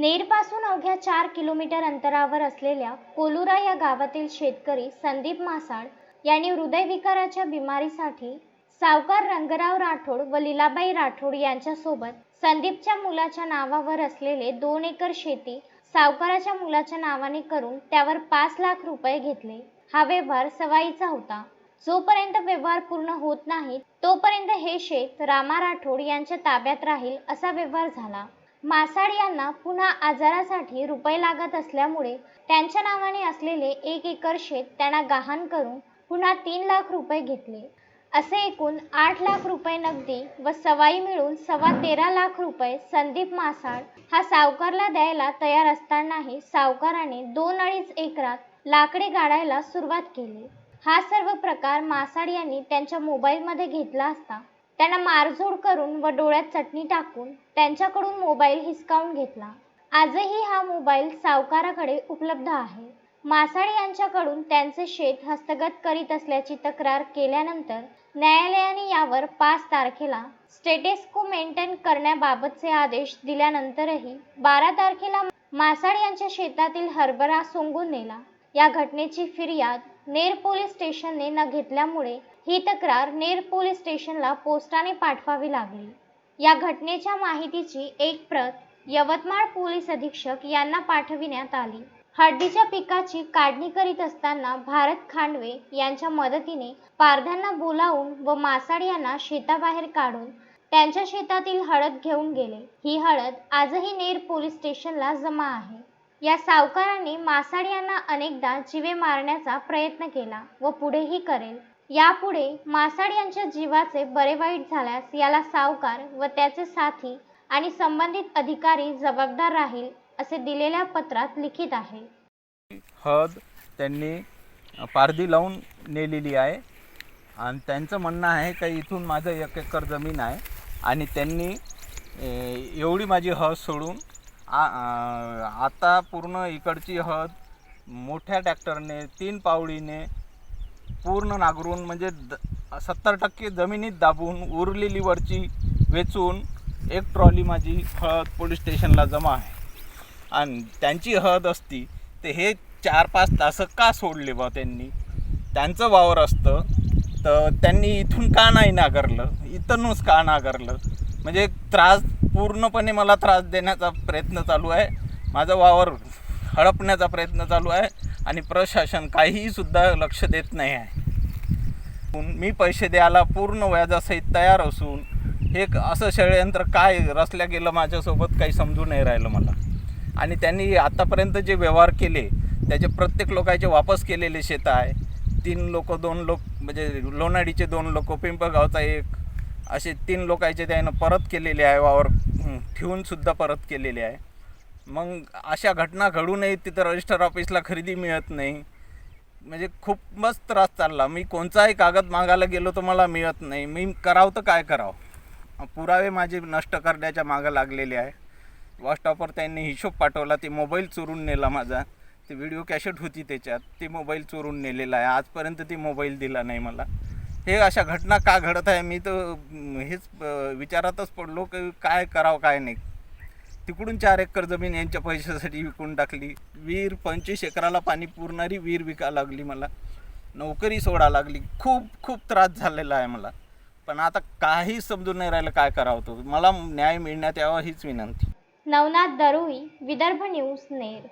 नेरपासून अवघ्या चार किलोमीटर अंतरावर असलेल्या कोलुरा या गावातील शेतकरी संदीप मासाळ यांनी हृदयविकाराच्या बिमारीसाठी सावकार रंगराव राठोड व लीलाबाई राठोड यांच्यासोबत संदीपच्या मुलाच्या नावावर असलेले दोन एकर शेती सावकाराच्या मुलाच्या नावाने करून त्यावर पाच लाख रुपये घेतले. हा व्यवहार सवाईचा होता. जोपर्यंत व्यवहार पूर्ण होत नाही तोपर्यंत हे शेत रामा राठोड यांच्या ताब्यात राहील असा व्यवहार झाला. मासाड यांना पुन्हा आजारासाठी रुपये लागत असल्यामुळे त्यांच्या नावाने असलेले एक एकर शेत त्यांना गहाण करून पुन्हा तीन लाख रुपये घेतले. असे एकूण आठ लाख रुपये नगदी व सवाई मिळून सव्वा तेरा लाख रुपये संदीप मासाळ हा सावकारला द्यायला तयार असतानाही सावकाराने दोन अडीच एकरात लाकडे गाडायला सुरुवात केली. हा सर्व प्रकार मासाड यांनी त्यांच्या मोबाईलमध्ये घेतला असता त्यांना मारझोड करून व डोळ्यात चटणी टाकून त्यांच्याकडून मोबाईल हिसकावून घेतला. आजही हा मोबाईल सावकाराकडे उपलब्ध आहे. मासाळे यांच्याकडून त्यांचे शेत हस्तगत करीत असल्याची तक्रार केल्यानंतर न्यायालयाने यावर पाच तारखेला स्टेटसको मेंटेन करण्याबाबतचे आदेश दिल्यानंतरही बारा तारखेला मासाड यांच्या शेतातील हरभरा सोंगून नेला. या घटनेची फिर्याद नेर पोलीस स्टेशनने न घेतल्यामुळे ही तक्रार नेर पोलीस स्टेशनला पोस्टाने पाठवावी लागली. या घटनेच्या माहितीची एक प्रत यवतमाळ पोलीस अधीक्षक यांना पाठविण्यात आली. हळदीच्या पिकाची काढणी करीत असताना भारत खांडवे यांच्या मदतीने पारध्यांना बोलावून व मासाड यांना शेताबाहेर काढून त्यांच्या शेतातील हळद घेऊन गेले. ही हळद आजही नेर पोलीस स्टेशनला जमा आहे. या सावकाराने मासाड यांना अनेकदा जीवे मारण्याचा प्रयत्न केला व पुढेही करेल. यापुढे मासाड यांच्या जीवाचे बरे वाईट झाल्यास याला सावकार व त्याचे साथी आणि संबंधित अधिकारी जबाबदार राहील असे दिलेल्या पत्रात लिखित आहे. हद त्यांनी पारदी लावून नेलेली आहे. आणि त्यांचं म्हणणं आहे का इथून माझं एक एकर जमीन आहे. आणि त्यांनी एवढी माझी हद सोडून आ आ- आता पूर्ण इकडची हद मोठ्या ट्रॅक्टरने तीन पावडीने पूर्ण नांगरून म्हणजे द सत्तर टक्के जमिनीत दाबून उरलेली वरची वेचून एक ट्रॉली माझी हळद पोलीस स्टेशनला जमा आहे. आणि त्यांची हळद असती ते हे चार पाच तास का सोडले बा त्यांनी? त्यांचं वावर असतं तर त्यांनी इथून का नाही नाकारलं इथूनच का नाकारलं म्हणजे त्रास पूर्णपणे मला त्रास देण्याचा प्रयत्न चालू आहे. माझा वावर हडपण्याचा प्रयत्न चालू आहे. आणि प्रशासन काहीही सुद्धा लक्ष देत नाही आहे. मी पैसे द्यायला पूर्ण व्याजासहित तयार असून हे क- असं षडयंत्र काय रचल्या गेलं माझ्यासोबत काही समजून नाही राहिलं मला. आणि त्यांनी आतापर्यंत जे व्यवहार केले त्याचे प्रत्येक लोकांचे वापस केलेले शेतं आहे. तीन लोक दोन लोक म्हणजे लोणाडीचे दोन लोक पिंपळगावचा एक असे तीन लोकांचे त्यानं परत केलेले आहे वावर ठेवूनसुद्धा परत केलेले आहे. मग अशा घटना घडू नयेत तिथं रजिस्टर ऑफिसला खरेदी मिळत नाही. म्हणजे खूपच त्रास चालला. मी कोणताही कागद मागायला गेलो तर मला मिळत नाही. मी करावं तर काय करावं? पुरावे माझे नष्ट करण्याच्या मागं लागलेले आहे. व्हॉट्सअपवर त्यांनी हिशोब पाठवला. ते मोबाईल चोरून नेला माझा. ते व्हिडिओ कॅसेट होती त्याच्यात. ते मोबाईल चोरून नेलेला आहे. आजपर्यंत ते मोबाईल दिला नाही मला. हे अशा घटना का घडत आहे? मी तर हेच विचारातच पडलो की काय करावं काय नाही. तिकडून चार एकर जमीन यांच्या पैशासाठी विकून टाकली. विहीर पंचवीस एकराला पाणी पुरणारी विहीर विका लागली मला. नोकरी सोडा लागली. खूप खूप त्रास झालेला आहे मला. पण आता काही समजून नाही राहिलं काय करावं तो. मला न्याय मिळण्यात यावा हीच विनंती. नवनाथ दरुई विदर्भ न्यूज नेर.